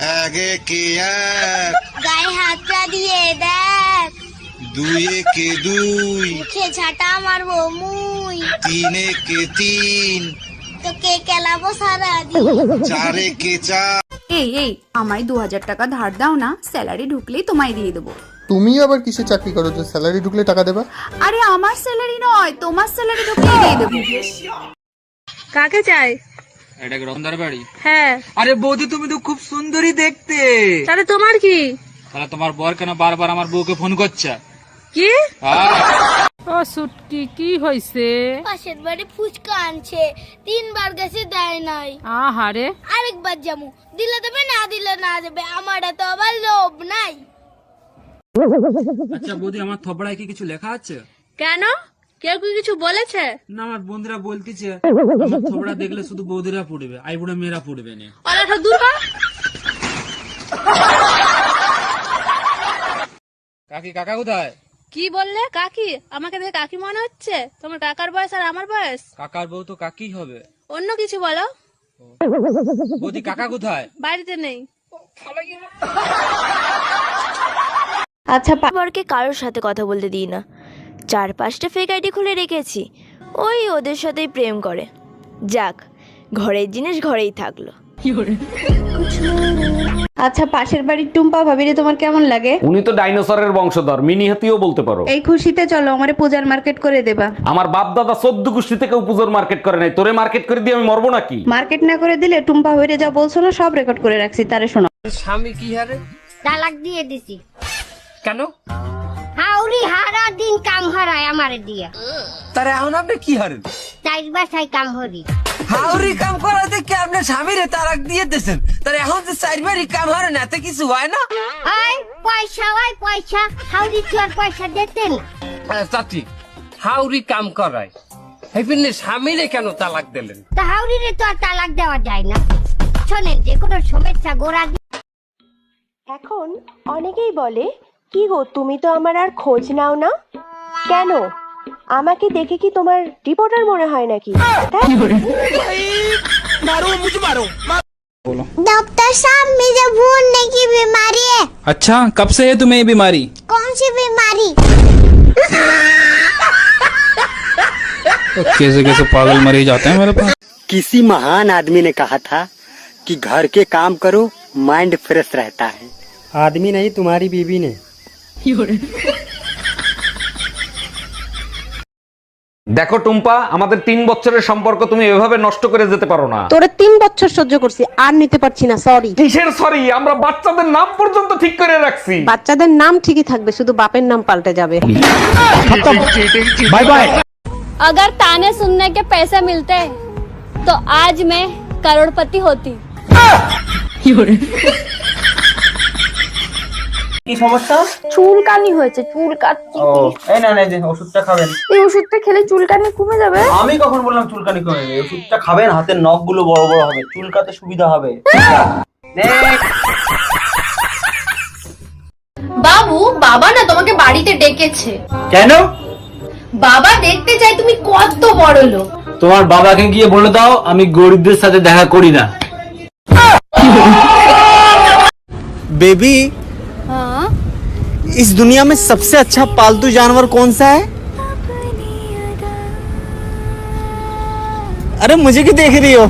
এক একে এক? গায়ে হাতটা দিয়ে দেখ। দুই কে দুই। মুখে ঝাঁটা মারবো মুই। তিন কে তিন। তোকে কেলাবো সারা দিন চার একে চার। এই এই আমায় দু হাজার টাকা ধার দাও না স্যালারি ঢুকলেই তোমায় দিয়ে দেবো। তুমি আবার কিসে চাকরি করো যে স্যালারি ঢুকলে টাকা দেবা? আরে আমার স্যালারি নয় তোমার স্যালারি ঢুকলেই দিয়ে দেবো। কাকে চাই? এটা রতনদার বাড়ি? হ্যাঁ। আরে বৌদি তুমি তো খুব সুন্দরী দেখতে। তাহলে তোমার কি? তাহলে তোমার বর কেন বারবার আমার বউকে ফোন করছে? কি? ও সুটকি কি হয়েছে পাশের বাড়ি ফুচকা আনছে তিনবার গেছে দেয় নাই। আহারে। আরেকবার যাব দিলে দেবে না দিলে না দেবে আমার তো আবার লোভ নাই। আচ্ছা বৌদি আমার থপড়ায় কি কিছু লেখা আছে? কেন? কেউ কি কিছু বলেছে? না আমার বন্ধুরা বলতেছে আমার থপড়া দেখলে শুধু বৌদিরা পড়বে আইবুড়া মেয়েরা পড়বে না। দূর কর কাকি কাকা কোথায়? কি বললে কাকি? আমাকে দেখে কাকি মনে হচ্ছে? তোমার কাকার বয়স আর আমার বয়স? কাকার বউ তো কাকি হবে। অন্য কিছু বলো। বৌদি কাকা কোথায়? বাড়িতে নেই। আচ্ছা বরকে কারোর সাথে কথা বলতে দিই না। চার পাঁচটা ফেক আইডি খুলে রেখেছি। ওই ওদের সাথেই প্রেম করে। যাক ঘরের জিনিস ঘরেই থাকল। আচ্ছা পাশের বাড়ির টুম্পা ভাবিরে তোমার কেমন লাগে? উনি তো ডাইনোসরের বংশধর মিনি হাতিও বলতে পারো। এই খুশিতে চলো আমারে পূজার মার্কেট করে দেবা। আমার বাপ দাদা চোদ্দ গোষ্ঠী থেকে পুজোর মার্কেট করে নাই। তোরে মার্কেট করে দিয়ে আমি মরবো নাকি? মার্কেট না করে দিলে টুম্পা ভাবিরে যা বলছো না সব রেকর্ড করে রাখছি তারে শোনো। স্বামী কি হারে? তালাক দিয়ে দিছি। কেন? হাউরি হারা দিন কাম হারায় আমারে দিয়া। তারে এখন আপনি কি হারেন? চার বাসায় কাম হরি হাউরি কাম করাতে কি আপনার স্বামীরে তালাক দিয়ে দিয়েছেন? তার এখন যে চারবারই কাম হারেন এতে কিছু হয় না? আয় পয়সা ওই পয়সা। হাউরি চোর পয়সা দিতেন। চাচি হাউরি কাম করায়। হেপিনে স্বামীরে কেন তালাক দিলেন? তা হাউরিরে তো আর তালাক দেওয়া যায় না। শোনেন যে কোনো সমস্যা গোড়া এখন অনেকেই বলে কি গো তুমি তো আমার আর খোঁজ নাও না কেন আমাকে দেখে কি তোমার রিপোর্টার মনে হয় নাকি डॉक्टर साहब मुझे भूलने की बीमारी है अच्छा कब से है तुम्हें ये बीमारी कौन सी बीमारी कैसे कैसे पागल मरीज आते हैं मेरे पास किसी महान आदमी ने कहा था कि घर के काम करो माइंड फ्रेश रहता है आदमी नहीं तुम्हारी बीवी ने দেখো টুম্পা আমাদের তিন বছরের সম্পর্ক তুমি এভাবে নষ্ট করে যেতে পারো না তোরে তিন বছর সহ্য করছি আর নিতে পারছি না সরি কিসের সরি আমরা বাচ্চাদের নাম পর্যন্ত ঠিক করে রাখছি বাচ্চাদের নাম ঠিকই থাকবে শুধু বাপের নাম পাল্টে যাবে বাই বাই अगर ताने सुनने के पैसे मिलते तो आज मैं करोड़पति होती কি সমস্যা? চুলকানি হয়েছে চুল কাটছি। ও এই না না এই যে ওষুধটা খাবেন। এই ওষুধটা খেলে চুলকানি কমে যাবে? আমি কখন বললাম চুলকানি কমে যাবে? ওষুধটা খাবেন হাতের নখগুলো বড় বড় হবে চুলকাতে সুবিধা হবে। বাবু বাবা না তোমাকে বাড়িতে ডেকেছে। কেন? বাবা দেখতে চাই তুমি কত বড় লোক। তোমার বাবাকে গিয়ে বলে দাও আমি গরিবদের সাথে দেখা করি না। बेबी इस दुनिया में सबसे अच्छा पालतू जानवर कौन सा है? अरे मुझे क्यों देख रही हो?